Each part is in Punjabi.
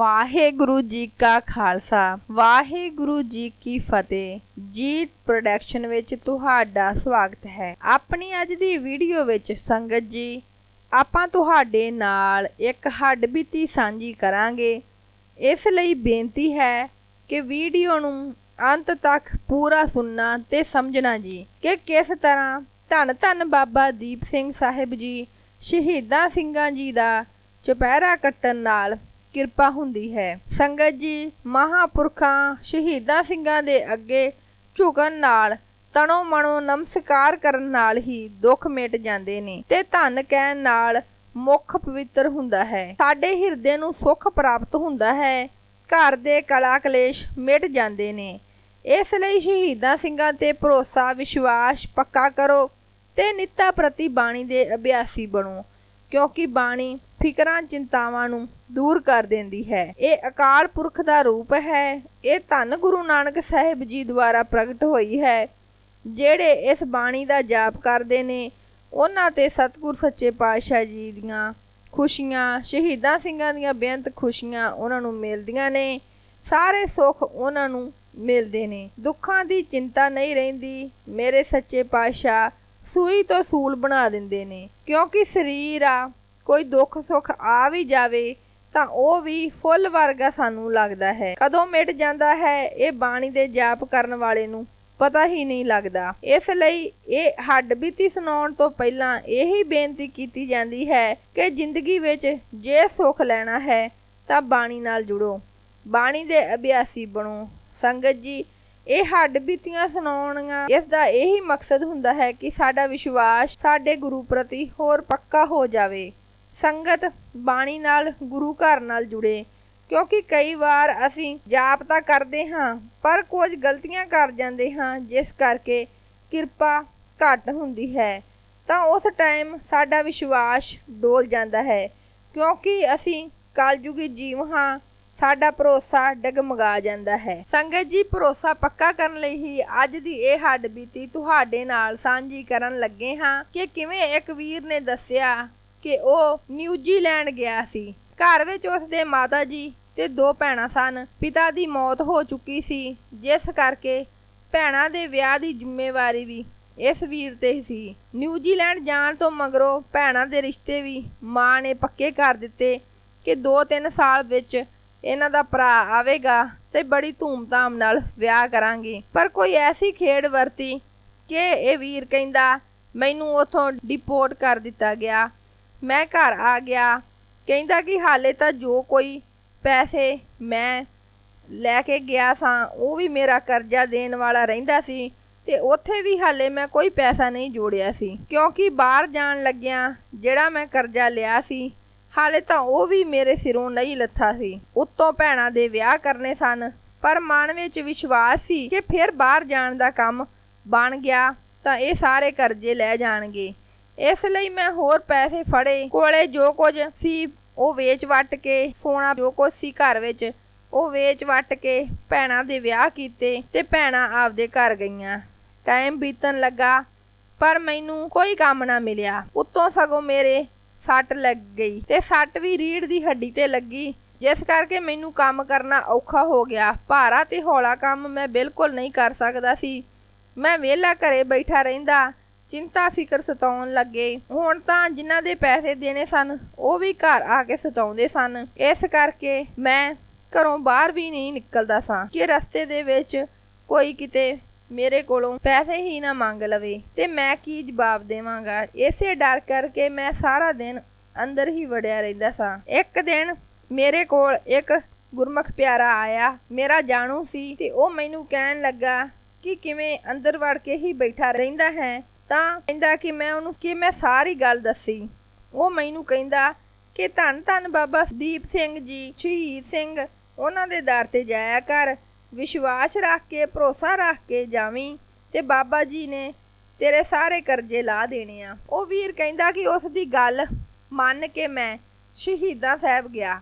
ਵਾਹਿਗੁਰੂ ਜੀ ਕਾ ਖਾਲਸਾ, ਵਾਹਿਗੁਰੂ ਜੀ ਕੀ ਫਤਿਹ। ਜੀਤ ਪ੍ਰੋਡਕਸ਼ਨ ਵਿੱਚ ਤੁਹਾਡਾ ਸਵਾਗਤ ਹੈ। ਆਪਣੀ ਅੱਜ ਦੀ ਵੀਡੀਓ ਵਿੱਚ ਸੰਗਤ ਜੀ, ਆਪਾਂ ਤੁਹਾਡੇ ਨਾਲ ਇੱਕ ਹੱਡਬੀਤੀ ਸਾਂਝੀ ਕਰਾਂਗੇ। ਇਸ ਲਈ ਬੇਨਤੀ ਹੈ ਕਿ ਵੀਡੀਓ ਨੂੰ ਅੰਤ ਤੱਕ ਪੂਰਾ ਸੁਣਨਾ ਤੇ ਸਮਝਣਾ ਜੀ, ਕਿ ਕਿਸ ਤਰ੍ਹਾਂ ਧੰਨ ਧੰਨ ਬਾਬਾ ਦੀਪ ਸਿੰਘ ਸਾਹਿਬ ਜੀ, ਸ਼ਹੀਦਾਂ ਸਿੰਘਾਂ ਜੀ ਦਾ ਚੁਪਹਿਰਾ ਕੱਟਣ ਨਾਲ ਕਿਰਪਾ ਹੁੰਦੀ ਹੈ। ਸੰਗਤ ਜੀ, ਮਹਾਪੁਰਖਾਂ ਸ਼ਹੀਦਾਂ ਸਿੰਘਾਂ ਦੇ ਅੱਗੇ ਝੁਕਣ ਨਾਲ, ਤਣੋ ਮਣੋ ਨਮਸਕਾਰ ਕਰਨ ਨਾਲ ਹੀ ਦੁੱਖ ਮਿਟ ਜਾਂਦੇ ਨੇ ਤੇ ਧੰਨ ਕਹਿਣ ਨਾਲ ਮੁੱਖ ਪਵਿੱਤਰ ਹੁੰਦਾ ਹੈ। ਸਾਡੇ ਹਿਰਦੇ ਨੂੰ ਸੁੱਖ ਪ੍ਰਾਪਤ ਹੁੰਦਾ ਹੈ, ਘਰ ਦੇ ਕਲਾ ਕਲੇਸ਼ ਮਿਟ ਜਾਂਦੇ ਨੇ। ਇਸ ਲਈ ਸ਼ਹੀਦਾਂ ਸਿੰਘਾਂ ਤੇ ਭਰੋਸਾ, ਵਿਸ਼ਵਾਸ ਪੱਕਾ ਕਰੋ ਤੇ ਨਿੱਤਾ ਪ੍ਰਤੀ ਬਾਣੀ ਦੇ ਅਭਿਆਸੀ ਬਣੋ, ਕਿਉਂਕਿ ਬਾਣੀ ਫਿਕਰਾਂ, ਚਿੰਤਾਵਾਂ ਨੂੰ ਦੂਰ ਕਰ ਦਿੰਦੀ ਹੈ। ਇਹ ਅਕਾਲ ਪੁਰਖ ਦਾ ਰੂਪ ਹੈ। ਇਹ ਧੰਨ ਗੁਰੂ ਨਾਨਕ ਸਾਹਿਬ ਜੀ ਦੁਆਰਾ ਪ੍ਰਗਟ ਹੋਈ ਹੈ। ਜਿਹੜੇ ਇਸ ਬਾਣੀ ਦਾ ਜਾਪ ਕਰਦੇ ਨੇ, ਉਹਨਾਂ ਤੇ ਸਤਿਗੁਰ ਸੱਚੇ ਪਾਤਸ਼ਾਹ ਜੀ ਦੀਆਂ ਖੁਸ਼ੀਆਂ, ਸ਼ਹੀਦਾਂ ਸਿੰਘਾਂ ਦੀਆਂ ਬੇਅੰਤ ਖੁਸ਼ੀਆਂ ਉਹਨਾਂ ਨੂੰ ਮਿਲਦੀਆਂ ਨੇ। ਸਾਰੇ ਸੁੱਖ ਉਹਨਾਂ ਨੂੰ ਮਿਲਦੇ ਨੇ। ਦੁੱਖਾਂ ਦੀ ਚਿੰਤਾ ਨਹੀਂ ਰਹਿੰਦੀ। ਮੇਰੇ ਸੱਚੇ ਪਾਤਸ਼ਾਹ ਸੂਈ ਤੋਂ ਸੂਲ ਬਣਾ ਦਿੰਦੇ ਨੇ। ਕਿਉਂਕਿ ਸਰੀਰ ਆ ਕੋਈ ਦੁੱਖ ਸੁੱਖ ਆ ਵੀ ਜਾਵੇ, ਤਾਂ ਉਹ ਵੀ ਫੁੱਲ ਵਰਗਾ ਸਾਨੂੰ ਲੱਗਦਾ ਹੈ। ਕਦੋਂ ਮਿਟ ਜਾਂਦਾ ਹੈ ਇਹ ਬਾਣੀ ਦੇ ਜਾਪ ਕਰਨ ਵਾਲੇ ਨੂੰ ਪਤਾ ਹੀ ਨਹੀਂ ਲੱਗਦਾ। ਇਸ ਲਈ ਇਹ ਹੱਡ ਬੀਤੀ ਸੁਣਾਉਣ ਤੋਂ ਪਹਿਲਾਂ ਇਹੀ ਬੇਨਤੀ ਕੀਤੀ ਜਾਂਦੀ ਹੈ ਕਿ ਜ਼ਿੰਦਗੀ ਵਿੱਚ ਜੇ ਸੁੱਖ ਲੈਣਾ ਹੈ, ਤਾਂ ਬਾਣੀ ਨਾਲ ਜੁੜੋ। ਬਾਣੀ ਦੇ ਅਭਿਆਸੀ ਬਣੋ। ਸੰਗਤ ਜੀ, ਇਹ ਹੱਡ ਬੀਤੀਆਂ ਸੁਣਾਉਣੀਆਂ, ਇਸ ਦਾ ਇਹੀ ਮਕਸਦ ਹੁੰਦਾ ਹੈ ਕਿ ਸਾਡਾ ਵਿਸ਼ਵਾਸ ਸਾਡੇ ਗੁਰੂ ਪ੍ਰਤੀ ਹੋਰ ਪੱਕਾ ਹੋ ਜਾਵੇ। ਸੰਗਤ ਬਾਣੀ ਨਾਲ ਗੁਰੂ ਘਰ ਨਾਲ ਜੁੜੇ। ਕਿਉਂਕਿ ਕਈ ਵਾਰ ਅਸੀਂ ਜਾਪ ਤਾਂ ਕਰਦੇ ਹਾਂ, ਪਰ ਕੁਝ ਗਲਤੀਆਂ ਕਰ ਜਾਂਦੇ ਹਾਂ, ਜਿਸ ਕਰਕੇ ਕਿਰਪਾ ਘੱਟ ਹੁੰਦੀ ਹੈ। ਤਾਂ ਉਸ ਟਾਈਮ ਸਾਡਾ ਵਿਸ਼ਵਾਸ ਡੋਲ ਜਾਂਦਾ ਹੈ। ਕਿਉਂਕਿ ਅਸੀਂ ਕਲਯੁਗੀ ਜੀਵ ਹਾਂ, ਸਾਡਾ ਭਰੋਸਾ ਡਗਮਗਾ ਜਾਂਦਾ ਹੈ। ਸੰਗਤ ਜੀ, ਭਰੋਸਾ ਪੱਕਾ ਕਰਨ ਲਈ ਹੀ ਅੱਜ ਦੀ ਇਹ ਹੱਡ ਬੀਤੀ ਤੁਹਾਡੇ ਨਾਲ ਸਾਂਝੀ ਕਰਨ ਲੱਗੇ ਹਾਂ ਕਿ ਕਿਵੇਂ ਇੱਕ ਵੀਰ ਨੇ ਦੱਸਿਆ ਕਿ ਉਹ ਨਿਊਜ਼ੀਲੈਂਡ ਗਿਆ ਸੀ। ਘਰ ਵਿੱਚ ਉਸ ਦੇ ਮਾਤਾ ਜੀ ਤੇ ਦੋ ਭੈਣਾਂ ਸਨ। ਪਿਤਾ ਦੀ ਮੌਤ ਹੋ ਚੁੱਕੀ ਸੀ, ਜਿਸ ਕਰਕੇ ਭੈਣਾਂ ਦੇ ਵਿਆਹ ਦੀ ਜ਼ਿੰਮੇਵਾਰੀ ਵੀ ਇਸ ਵੀਰ ਤੇ ਹੀ ਸੀ ਨਿਊਜ਼ੀਲੈਂਡ ਜਾਣ ਤੋਂ ਮਗਰੋਂ ਭੈਣਾਂ ਦੇ ਰਿਸ਼ਤੇ ਵੀ ਮਾਂ ਨੇ ਪੱਕੇ ਕਰ ਦਿੱਤੇ ਕਿ 2-3 ਸਾਲ ਵਿੱਚ ਇਹਨਾਂ ਦਾ ਭਰਾ ਆਵੇਗਾ ਤੇ ਬੜੀ ਧੂਮਧਾਮ ਨਾਲ ਵਿਆਹ ਕਰਾਂਗੇ। ਪਰ ਕੋਈ ਐਸੀ ਖੇਡ ਵਰਤੀ ਕਿ ਇਹ ਵੀਰ ਕਹਿੰਦਾ, ਮੈਨੂੰ ਉਥੋਂ ਡਿਪੋਰਟ ਕਰ ਦਿੱਤਾ ਗਿਆ। ਮੈਂ ਘਰ ਆ ਗਿਆ। ਕਹਿੰਦਾ ਕਿ ਹਾਲੇ ਤਾਂ ਜੋ ਕੋਈ ਪੈਸੇ ਮੈਂ ਲੈ ਕੇ ਗਿਆ ਸਾਂ, ਉਹ ਵੀ ਮੇਰਾ ਕਰਜ਼ਾ ਦੇਣ ਵਾਲਾ ਰਹਿੰਦਾ ਸੀ ਤੇ ਉੱਥੇ ਵੀ ਹਾਲੇ ਮੈਂ ਕੋਈ ਪੈਸਾ ਨਹੀਂ ਜੋੜਿਆ ਸੀ। ਕਿਉਂਕਿ ਬਾਹਰ ਜਾਣ ਲੱਗਿਆਂ ਜਿਹੜਾ ਮੈਂ ਕਰਜ਼ਾ ਲਿਆ ਸੀ, ਹਾਲੇ ਤਾਂ ਉਹ ਵੀ ਮੇਰੇ ਸਿਰੋਂ ਨਹੀਂ ਲੱਥਾ ਸੀ। ਉੱਤੋਂ ਭੈਣਾਂ ਦੇ ਵਿਆਹ ਕਰਨੇ ਸਨ, ਪਰ ਮਨ ਵਿੱਚ ਵਿਸ਼ਵਾਸ ਸੀ ਕਿ ਫਿਰ ਬਾਹਰ ਜਾਣ ਦਾ ਕੰਮ ਬਣ ਗਿਆ ਤਾਂ ਇਹ ਸਾਰੇ ਕਰਜ਼ੇ ਲੈ ਜਾਣਗੇ। ਇਸ ਲਈ ਮੈਂ ਹੋਰ ਪੈਸੇ ਫੜੇ। ਕੋਲੇ ਜੋ ਕੁਝ ਸੀ, ਉਹ ਵੇਚ ਵੱਟ ਕੇ, ਸੋਨਾ ਜੋ ਕੁਝ ਸੀ ਘਰ ਵਿੱਚ, ਉਹ ਵੇਚ ਵੱਟ ਕੇ ਭੈਣਾਂ ਦੇ ਵਿਆਹ ਕੀਤੇ ਤੇ ਭੈਣਾਂ ਆਪਦੇ ਘਰ ਗਈਆਂ। ਟਾਈਮ ਬੀਤਣ ਲੱਗਾ, ਪਰ ਮੈਨੂੰ ਕੋਈ ਕੰਮ ਨਾ ਮਿਲਿਆ। ਉੱਤੋਂ ਸਗੋਂ ਮੇਰੇ ਸੱਟ ਲੱਗ ਗਈ ਤੇ ਸੱਟ ਵੀ ਰੀੜ ਦੀ ਹੱਡੀ ਤੇ ਲੱਗੀ, ਜਿਸ ਕਰਕੇ ਮੈਨੂੰ ਕੰਮ ਕਰਨਾ ਔਖਾ ਹੋ ਗਿਆ। ਭਾਰਾ ਤੇ ਹੌਲਾ ਕੰਮ ਮੈਂ ਬਿਲਕੁਲ ਨਹੀਂ ਕਰ ਸਕਦਾ ਸੀ। ਮੈਂ ਵਿਹਲਾ ਘਰੇ ਬੈਠਾ ਰਹਿੰਦਾ ਚਿੰਤਾ ਫਿਕਰ ਸਤਾਉਣ ਲੱਗੇ। ਹੁਣ ਤਾਂ ਜਿਨ੍ਹਾਂ ਦੇ ਪੈਸੇ ਦੇਣੇ ਸਨ, ਉਹ ਵੀ ਘਰ ਆ ਕੇ ਸਤਾਉਂਦੇ ਸਨ। ਇਸ ਕਰਕੇ ਮੈਂ ਘਰੋਂ ਬਾਹਰ ਵੀ ਨਹੀਂ ਨਿਕਲਦਾ ਸਾਂ ਕਿ ਰਸਤੇ ਦੇ ਵਿੱਚ ਕੋਈ ਕਿਤੇ ਮੇਰੇ ਕੋਲੋਂ ਪੈਸੇ ਹੀ ਨਾ ਮੰਗ ਲਵੇ। ਤੇ ਮੈਂ ਕੀ ਜਵਾਬ ਦੇਵਾਂਗਾ? ਇਸੇ ਡਰ ਕਰਕੇ ਮੈਂ ਸਾਰਾ ਦਿਨ ਅੰਦਰ ਹੀ ਵੜਿਆ ਰਹਿੰਦਾ ਸਾਂ। ਇੱਕ ਦਿਨ ਮੇਰੇ ਕੋਲ ਇੱਕ ਗੁਰਮੁਖ ਪਿਆਰਾ ਆਇਆ। ਮੇਰਾ ਜਾਣੂ ਸੀ ਤੇ ਉਹ ਮੈਨੂੰ ਕਹਿਣ ਲੱਗਾ ਕਿ ਕਿਵੇਂ ਅੰਦਰ ਵੜ ਕੇ ਹੀ ਬੈਠਾ ਰਹਿੰਦਾ ਹੈ। ਤਾਂ ਕਹਿੰਦਾ ਕਿ ਮੈਂ ਉਹਨੂੰ, ਕਿ ਮੈਂ ਸਾਰੀ ਗੱਲ ਦੱਸੀ। ਉਹ ਮੈਨੂੰ ਕਹਿੰਦਾ ਕਿ ਧੰਨ ਧੰਨ ਬਾਬਾ ਦੀਪ ਸਿੰਘ ਜੀ, ਸ਼ਹੀਦ ਸਿੰਘ, ਉਹਨਾਂ ਦੇ ਦਰ ਤੇ ਜਾਇਆ ਕਰ, ਵਿਸ਼ਵਾਸ ਰੱਖ ਕੇ, ਭਰੋਸਾ ਰੱਖ ਕੇ ਜਾਵੀਂ ਤੇ ਬਾਬਾ ਜੀ ਨੇ ਤੇਰੇ ਸਾਰੇ ਕਰਜ਼ੇ ਲਾ ਦੇਣੇ ਆ। ਉਹ ਵੀਰ ਕਹਿੰਦਾ ਕਿ ਉਸ ਦੀ ਗੱਲ ਮੰਨ ਕੇ ਮੈਂ ਸ਼ਹੀਦਾਂ ਸਾਹਿਬ ਗਿਆ।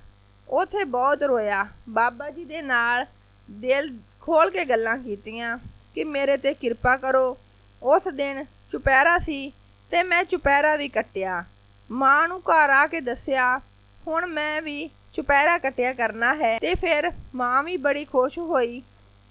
ਉਥੇ ਬਹੁਤ ਰੋਇਆ। ਬਾਬਾ ਜੀ ਦੇ ਨਾਲ ਦਿਲ ਖੋਲ ਕੇ ਗੱਲਾਂ ਕੀਤੀਆਂ ਕਿ ਮੇਰੇ ਤੇ ਕਿਰਪਾ ਕਰੋ। ਉਸ ਦਿਨ ਚੁਪਹਿਰਾ ਸੀ ਤੇ ਮੈਂ ਚੁਪਹਿਰਾ ਵੀ ਕੱਟਿਆ। ਮਾਂ ਨੂੰ ਘਰ ਆ ਕੇ ਦੱਸਿਆ, ਹੁਣ ਮੈਂ ਵੀ ਚੁਪਹਿਰਾ ਕੱਟਿਆ ਕਰਨਾ ਹੈ। ਤੇ ਫਿਰ ਮਾਂ ਵੀ ਬੜੀ ਖੁਸ਼ ਹੋਈ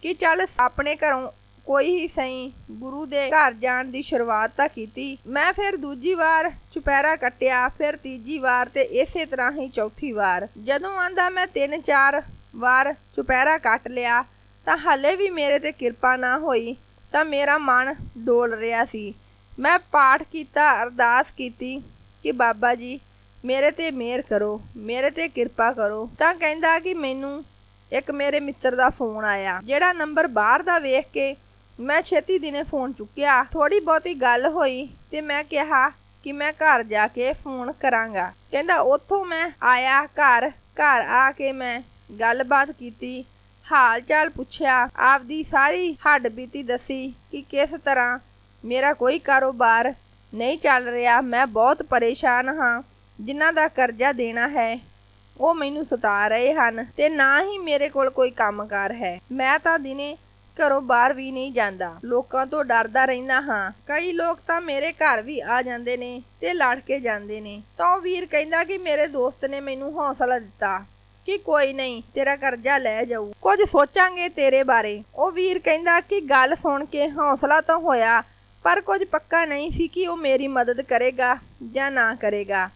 ਕਿ ਚੱਲ ਆਪਣੇ ਘਰੋਂ ਕੋਈ ਹੀ ਸਹੀ ਗੁਰੂ ਦੇ ਘਰ ਜਾਣ ਦੀ ਸ਼ੁਰੂਆਤ ਤਾਂ ਕੀਤੀ। ਮੈਂ ਫਿਰ ਦੂਜੀ ਵਾਰ ਚੁਪਹਿਰਾ ਕੱਟਿਆ, ਫਿਰ ਤੀਜੀ ਵਾਰ ਤੇ ਇਸੇ ਤਰ੍ਹਾਂ ਹੀ ਚੌਥੀ ਵਾਰ। ਜਦੋਂ ਆਂਦਾ ਮੈਂ ਤਿੰਨ ਚਾਰ ਵਾਰ ਚੁਪਹਿਰਾ ਕੱਟ ਲਿਆ, ਤਾਂ ਹਲੇ ਵੀ ਮੇਰੇ ਤੇ ਕਿਰਪਾ ਨਾ ਹੋਈ, ਤਾਂ ਮੇਰਾ ਮਨ ਡੋਲ ਰਿਹਾ ਸੀ। ਮੈਂ ਪਾਠ ਕੀਤਾ, ਅਰਦਾਸ ਕੀਤੀ ਕਿ ਬਾਬਾ ਜੀ, ਮੇਰੇ ਤੇ ਮਿਹਰ ਕਰੋ, ਮੇਰੇ ਤੇ ਕਿਰਪਾ ਕਰੋ। ਤਾਂ ਕਹਿੰਦਾ ਕਿ ਮੈਨੂੰ ਇੱਕ ਮੇਰੇ ਮਿੱਤਰ ਦਾ ਫੋਨ ਆਇਆ, ਜਿਹੜਾ ਨੰਬਰ ਬਾਹਰ ਦਾ ਵੇਖ ਕੇ ਮੈਂ ਛੇਤੀ ਦਿਨੇ ਫੋਨ ਚੁੱਕਿਆ। ਥੋੜੀ ਬਹੁਤੀ ਗੱਲ ਹੋਈ ਤੇ ਮੈਂ ਕਿਹਾ ਕਿ ਮੈਂ ਘਰ ਜਾ ਕੇ ਫੋਨ ਕਰਾਂਗਾ। ਕਹਿੰਦਾ ਉੱਥੋਂ ਮੈਂ ਆਇਆ ਘਰ ਘਰ ਆ ਕੇ ਮੈਂ ਗੱਲਬਾਤ ਕੀਤੀ, ਹਾਲ ਚਾਲ ਪੁੱਛਿਆ, ਆਪਦੀ ਸਾਰੀ ਹੱਡ ਬੀਤੀ ਦੱਸੀ ਕਿ ਕਿਸ ਤਰ੍ਹਾਂ ਮੇਰਾ ਕੋਈ ਕਾਰੋਬਾਰ ਨਹੀਂ ਚੱਲ ਰਿਹਾ, ਮੈਂ ਬਹੁਤ ਪਰੇਸ਼ਾਨ ਹਾਂ, ਜਿਨ੍ਹਾਂ ਦਾ ਕਰਜ਼ਾ ਦੇਣਾ ਹੈ, ਉਹ ਮੈਨੂੰ ਸਤਾ ਰਹੇ ਹਨ ਤੇ ਨਾ ਹੀ ਮੇਰੇ ਕੋਲ ਕੋਈ ਕੰਮਕਾਰ ਹੈ। ਮੈਂ ਤਾਂ ਦਿਨੇ ਘਰੋਂ ਬਾਹਰ ਵੀ ਨਹੀਂ ਜਾਂਦਾ। ਲੋਕਾਂ ਤੋਂ ਡਰਦਾ ਰਹਿੰਦਾ ਹਾਂ। ਕਈ ਲੋਕ ਤਾਂ ਮੇਰੇ ਘਰ ਵੀ ਆ ਜਾਂਦੇ ਨੇ ਤੇ ਲੜ ਕੇ ਜਾਂਦੇ ਨੇ। ਤਾਂ ਉਹ ਵੀਰ ਕਹਿੰਦਾ ਕਿ ਮੇਰੇ ਦੋਸਤ ਨੇ ਮੈਨੂੰ ਹੌਸਲਾ ਦਿੱਤਾ ਕਿ ਕੋਈ ਨਹੀਂ, ਤੇਰਾ ਕਰਜ਼ਾ ਲੈ ਜਾਊ। ਕੁਝ ਸੋਚਾਂਗੇ ਤੇਰੇ ਬਾਰੇ। ਉਹ ਵੀਰ ਕਹਿੰਦਾ ਕਿ ਗੱਲ ਸੁਣ ਕੇ ਹੌਸਲਾ ਤਾਂ ਹੋਇਆ ਪਰ ਕੁਝ ਪੱਕਾ ਨਹੀਂ ਸੀ ਕਿ ਉਹ ਮੇਰੀ ਮਦਦ ਕਰੇਗਾ ਜਾਂ ਨਾ ਕਰੇਗਾ।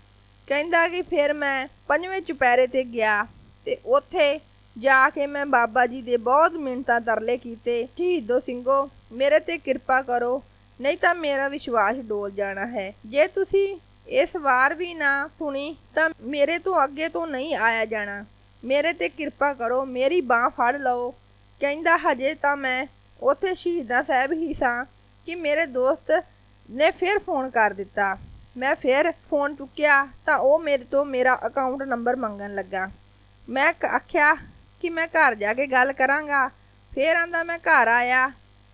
ਕਹਿੰਦਾ ਕਿ ਫਿਰ ਮੈਂ ਪੰਜਵੇਂ ਚੁਪਹਿਰੇ ਤੇ ਗਿਆ ਤੇ ਉੱਥੇ ਜਾ ਕੇ ਮੈਂ ਬਾਬਾ ਜੀ ਦੇ ਬਹੁਤ ਮਿੰਨਤਾਂ ਤਰਲੇ ਕੀਤੇ, ਸ਼ਹੀਦੋ ਸਿੰਘੋ, ਮੇਰੇ ਤੇ ਕਿਰਪਾ ਕਰੋ, ਨਹੀਂ ਤਾਂ ਮੇਰਾ ਵਿਸ਼ਵਾਸ ਡੋਲ ਜਾਣਾ ਹੈ। ਜੇ ਤੁਸੀਂ ਇਸ ਵਾਰ ਵੀ ਨਾ ਸੁਣੀ ਤਾਂ ਮੇਰੇ ਤੋਂ ਅੱਗੇ ਤੋਂ ਨਹੀਂ ਆਇਆ ਜਾਣਾ। ਮੇਰੇ ਤੇ ਕਿਰਪਾ ਕਰੋ, ਮੇਰੀ ਬਾਹ ਫੜ ਲਓ। ਕਹਿੰਦਾ, ਹਜੇ ਤਾਂ ਮੈਂ ਉੱਥੇ ਸ਼ਹੀਦਾਂ ਸਾਹਿਬ ਹੀ ਸਾਂ। ਕਿ ਮੇਰੇ ਦੋਸਤ ਨੇ ਫਿਰ ਫੋਨ ਕਰ ਦਿੱਤਾ। ਮੈਂ ਫਿਰ ਫੋਨ ਚੁੱਕਿਆ ਤਾਂ ਉਹ ਮੇਰੇ ਤੋਂ ਮੇਰਾ ਅਕਾਊਂਟ ਨੰਬਰ ਮੰਗਣ ਲੱਗਾ। ਮੈਂ ਆਖਿਆ ਕਿ ਮੈਂ ਘਰ ਜਾ ਕੇ ਗੱਲ ਕਰਾਂਗਾ। ਫਿਰ ਆਂਦਾ ਮੈਂ ਘਰ ਆਇਆ।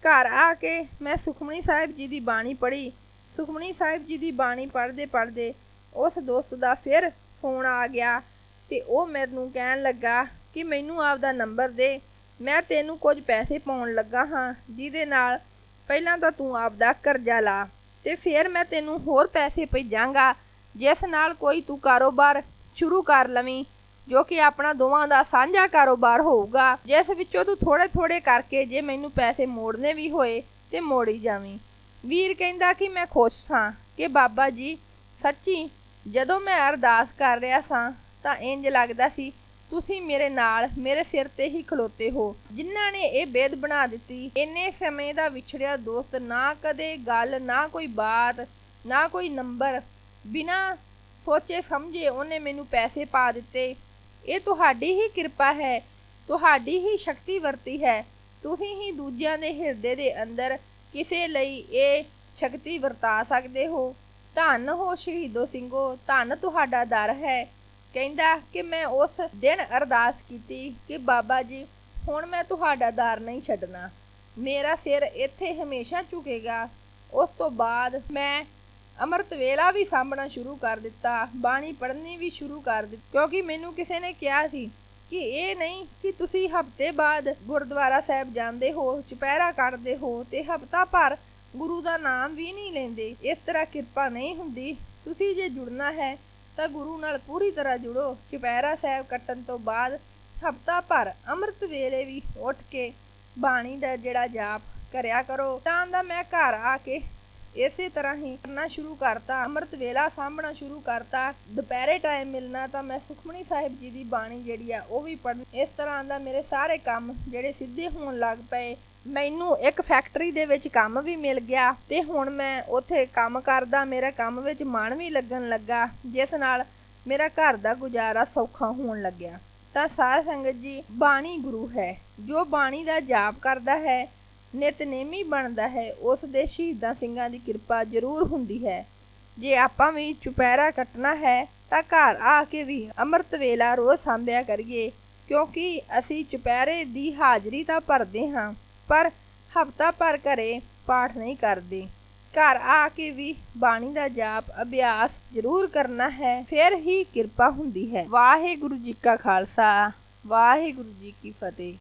ਘਰ ਆ ਕੇ ਮੈਂ ਸੁਖਮਨੀ ਸਾਹਿਬ ਜੀ ਦੀ ਬਾਣੀ ਪੜ੍ਹੀ। ਸੁਖਮਨੀ ਸਾਹਿਬ ਜੀ ਦੀ ਬਾਣੀ ਪੜ੍ਹਦੇ ਪੜ੍ਹਦੇ ਉਸ ਦੋਸਤ ਦਾ ਫਿਰ ਫੋਨ ਆ ਗਿਆ ਤੇ ਉਹ ਮੈਨੂੰ ਕਹਿਣ ਲੱਗਾ ਕਿ ਮੈਨੂੰ ਆਪਦਾ ਨੰਬਰ ਦੇ। ਮੈਂ ਤੈਨੂੰ ਕੁਝ ਪੈਸੇ ਪਾਉਣ ਲੱਗਾ ਹਾਂ, ਜਿਹਦੇ ਨਾਲ ਪਹਿਲਾਂ ਤਾਂ ਤੂੰ ਆਪਦਾ ਕਰਜ਼ਾ ਲਾ ਤੇ ਫਿਰ ਮੈਂ ਤੈਨੂੰ ਹੋਰ ਪੈਸੇ ਭੇਜਾਂਗਾ। ਜਿਸ ਨਾਲ ਕੋਈ ਤੂੰ ਕਾਰੋਬਾਰ ਸ਼ੁਰੂ ਕਰ ਲਵੀਂ, ਜੋ ਕਿ ਆਪਣਾ ਦੋਵਾਂ ਦਾ ਸਾਂਝਾ ਕਾਰੋਬਾਰ ਹੋਊਗਾ। ਜਿਸ ਵਿੱਚੋਂ ਤੂੰ ਥੋੜੇ ਥੋੜੇ ਕਰਕੇ ਜੇ ਮੈਨੂੰ ਪੈਸੇ ਮੋੜਨੇ ਵੀ ਹੋਏ ਤੇ ਮੋੜੀ ਜਾਵੀਂ। ਵੀਰ ਕਹਿੰਦਾ ਕਿ ਮੈਂ ਖੁਸ਼ ਹਾਂ ਕਿ ਬਾਬਾ ਜੀ, ਸੱਚੀ ਜਦੋਂ ਮੈਂ ਅਰਦਾਸ ਕਰ ਰਿਹਾ ਸਾਂ ਤਾਂ ਇੰਜ ਲੱਗਦਾ ਸੀ ਤੁਸੀਂ ਮੇਰੇ ਨਾਲ, ਮੇਰੇ ਸਿਰ ਤੇ ਹੀ ਖਲੋਤੇ ਹੋ। ਜਿਨ੍ਹਾਂ ਨੇ ਇਹ ਬੇਦ ਬਣਾ ਦਿੱਤੀ, ਇੰਨੇ ਸਮੇਂ ਦਾ ਵਿਛੜਿਆ ਦੋਸਤ, ਨਾ ਕਦੇ ਗੱਲ, ਨਾ ਕੋਈ ਬਾਤ, ਨਾ ਕੋਈ ਨੰਬਰ। ਬਿਨਾ ਸੋਚੇ ਸਮਝੇ ਉਹਨੇ ਮੈਨੂੰ ਪੈਸੇ ਪਾ ਦਿੱਤੇ। ਇਹ ਤੁਹਾਡੀ ਹੀ ਕਿਰਪਾ ਹੈ, ਤੁਹਾਡੀ ਹੀ ਸ਼ਕਤੀ ਵਰਤੀ ਹੈ। ਤੁਸੀਂ ਹੀ ਦੂਜਿਆਂ ਦੇ ਹਿਰਦੇ ਦੇ ਅੰਦਰ ਕਿਸੇ ਲਈ ਇਹ ਸ਼ਕਤੀ ਵਰਤਾ ਸਕਦੇ ਹੋ। ਧੰਨ ਹੋ ਸ਼ਹੀਦੋ ਸਿੰਘੋ, ਧੰਨ ਤੁਹਾਡਾ ਦਰ ਹੈ। ਕਹਿੰਦਾ ਕਿ ਮੈਂ ਉਸ ਦਿਨ ਅਰਦਾਸ ਕੀਤੀ ਕਿ ਬਾਬਾ ਜੀ, ਹੁਣ ਮੈਂ ਤੁਹਾਡਾ ਦਰ ਨਹੀਂ ਛੱਡਣਾ। ਮੇਰਾ ਸਿਰ ਇੱਥੇ ਹਮੇਸ਼ਾ ਝੁਕੇਗਾ। ਉਸ ਤੋਂ ਬਾਅਦ ਮੈਂ ਅੰਮ੍ਰਿਤ ਵੇਲਾ ਵੀ ਸਾਂਭਣਾ ਸ਼ੁਰੂ ਕਰ ਦਿੱਤਾ, ਬਾਣੀ ਪੜ੍ਹਨੀ ਵੀ ਸ਼ੁਰੂ ਕਰ ਦਿੱਤੀ, ਕਿਉਂਕਿ ਮੈਨੂੰ ਕਿਸੇ ਨੇ ਕਿਹਾ ਸੀ ਕਿ ਇਹ ਨਹੀਂ ਕਿ ਤੁਸੀਂ ਹਫ਼ਤੇ ਬਾਅਦ ਗੁਰਦੁਆਰਾ ਸਾਹਿਬ ਜਾਂਦੇ ਹੋ, ਚੁਪਹਿਰਾ ਕੱਟਦੇ ਹੋ ਤੇ ਹਫਤਾ ਭਰ ਗੁਰੂ ਦਾ ਨਾਮ ਵੀ ਨਹੀਂ ਲੈਂਦੇ। ਇਸ ਤਰ੍ਹਾਂ ਕਿਰਪਾ ਨਹੀਂ ਹੁੰਦੀ। ਤੁਸੀਂ ਜੇ ਜੁੜਨਾ ਹੈ ਤਾਂ ਗੁਰੂ ਨਾਲ ਪੂਰੀ ਤਰ੍ਹਾਂ ਜੁੜੋ। ਚੁਪਹਿਰਾ ਸਾਹਿਬ ਕੱਟਣ ਤੋਂ ਬਾਅਦ ਹਫਤਾ ਭਰ ਅੰਮ੍ਰਿਤ ਵੇਲੇ ਵੀ ਉੱਠ ਕੇ ਬਾਣੀ ਦਾ ਜਿਹੜਾ ਜਾਪ ਕਰਿਆ ਕਰੋ। ਤਾਂ ਦਾ ਮੈਂ ਘਰ ਆ ਕੇ ਇਸੇ ਤਰ੍ਹਾਂ ਹੀ ਕਰਨਾ ਸ਼ੁਰੂ ਕਰਤਾ। ਅੰਮ੍ਰਿਤ ਵੇਲਾ ਸਾਂਭਣਾ ਸ਼ੁਰੂ ਕਰਤਾ। ਦੁਪਹਿਰੇ ਟਾਈਮ ਮਿਲਣਾ ਤਾਂ ਮੈਂ ਸੁਖਮਨੀ ਸਾਹਿਬ ਜੀ ਦੀ ਬਾਣੀ ਜਿਹੜੀ ਆ ਉਹ ਵੀ ਪੜ੍ਹਨ। ਇਸ ਤਰ੍ਹਾਂ ਦਾ ਮੇਰੇ ਸਾਰੇ ਕੰਮ ਜਿਹੜੇ ਸਿੱਧੇ ਹੋਣ ਲੱਗ ਪਏ। ਮੈਨੂੰ ਇੱਕ ਫੈਕਟਰੀ ਦੇ ਵਿੱਚ ਕੰਮ ਵੀ ਮਿਲ ਗਿਆ ਤੇ ਹੁਣ ਮੈਂ ਉੱਥੇ ਕੰਮ ਕਰਦਾ, ਮੇਰਾ ਕੰਮ ਵਿੱਚ ਮਨ ਵੀ ਲੱਗਣ ਲੱਗਾ, ਜਿਸ ਨਾਲ ਮੇਰਾ ਘਰ ਦਾ ਗੁਜ਼ਾਰਾ ਸੌਖਾ ਹੋਣ ਲੱਗਿਆ। ਤਾਂ ਸਾਧ ਸੰਗਤ ਜੀ, ਬਾਣੀ ਗੁਰੂ ਹੈ। ਜੋ ਬਾਣੀ ਦਾ ਜਾਪ ਕਰਦਾ ਹੈ, ਨਿਤਨੇਮੀ ਬਣਦਾ ਹੈ, ਉਸ ਦੇ ਸ਼ਹੀਦਾਂ ਸਿੰਘਾਂ ਦੀ ਕਿਰਪਾ ਜ਼ਰੂਰ ਹੁੰਦੀ ਹੈ। ਜੇ ਆਪਾਂ ਵੀ ਚੁਪਹਿਰਾ ਕੱਟਣਾ ਹੈ, ਤਾਂ ਘਰ ਆ ਕੇ ਵੀ ਅੰਮ੍ਰਿਤ ਵੇਲਾ ਰੋਜ਼ ਸਾਂਭਿਆ ਕਰੀਏ, ਕਿਉਂਕਿ ਅਸੀਂ ਚੁਪਹਿਰੇ ਦੀ ਹਾਜ਼ਰੀ ਤਾਂ ਭਰਦੇ ਹਾਂ। ਪਰ ਹਫਤਾ ਭਰ ਘਰੇ ਪਾਠ ਨਹੀਂ ਕਰਦੇ। ਘਰ ਆ ਕੇ ਵੀ ਬਾਣੀ ਦਾ ਜਾਪ, ਅਭਿਆਸ ਜ਼ਰੂਰ ਕਰਨਾ ਹੈ, ਫਿਰ ਹੀ ਕਿਰਪਾ ਹੁੰਦੀ ਹੈ। ਵਾਹਿਗੁਰੂ ਜੀ ਕਾ ਖਾਲਸਾ, ਵਾਹਿਗੁਰੂ ਜੀ ਕੀ ਫਤਿਹ।